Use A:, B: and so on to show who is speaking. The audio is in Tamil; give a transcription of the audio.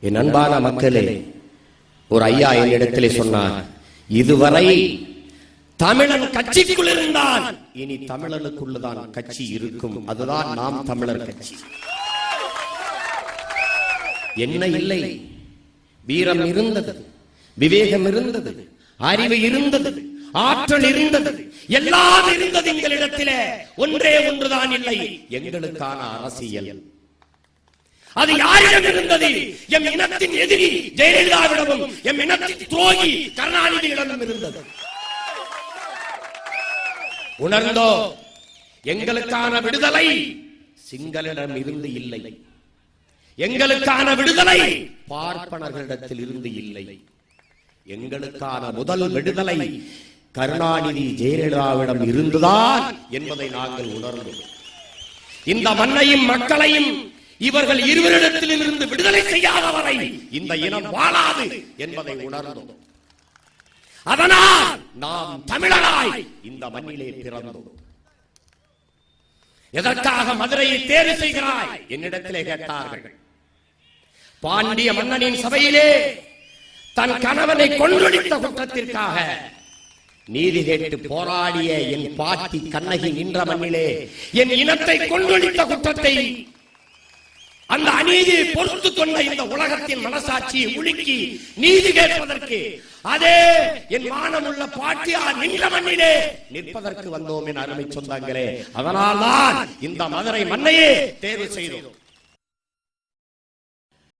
A: என் அன்பான மக்களே ஒரு ஐயா என்னிடத்திலே சொன்னார் இதுவரை தமிழன் கட்சிக்குள் இருந்தான். இனி தமிழனுக்குள்ளதான் கட்சி இருக்கும். அதுதான் நாம் தமிழர் கட்சி. என்ன இல்லை? வீரம் இருந்தது விவேகம் இருந்தது அறிவு இருந்தது ஆற்றல் இருந்தது எல்லாம் இருந்தது எங்களிடத்திலே. ஒன்றே ஒன்றுதான் இல்லை. எங்களுக்கான அரசியல். அது யாரிடம் இருந்தது? எம் இனத்தின் எதிரி ஜெயலலிதாவிடமும் எம் இனத்தின் துரோகி கருணாநிதியிடமும் இருந்தது. உணர்ந்தோ? எங்களுக்கான விடுதலை சிங்களிடம் இருந்து இல்லை. எங்களுக்கான விடுதலை பார்ப்பனர்களிடத்தில் இருந்து இல்லை. எங்களுக்கான முதல் விடுதலை கருணாநிதி ஜெயலலிதாவிடம் இருந்துதான் என்பதை நாங்கள் உணர்ந்தோம். இந்த மண்ணையும் மக்களையும் இவர்கள் இருவரிடத்திலும் இருந்து விடுதலை செய்யாத வரை இந்த இனம் வாழாது என்பதை உணர்ந்தோம். அதனால் நாம் தமிழராய் இந்த மண்ணிலே பிறந்தோம். எதற்காக மதுரையை தேர்வு செய்கிறாய்? என்னிடத்திலே கேட்டார்கள். பாண்டிய மன்னனின் சபையிலே தன் கணவனை கொன்றொழித்த குற்றத்திற்காக நீதி கேட்டு போராடிய என் பாட்டி கண்ணகி நின்ற மண்ணிலே என் இனத்தை கொன்றொழித்த குற்றத்தை அநீதியை பொறுத்து கொண்ட இந்த உலகத்தின் மனசாட்சியை உலுக்கி நீதி கேட்பதற்கு அதே என் மானமுள்ள பாட்டியார் நின்ற மண்ணிலே நிற்பதற்கு வந்தோம் என் அருமை சொந்தங்களே. அதனால்தான் இந்த மதுரை மண்ணையே தேர்வு செய்தோம்.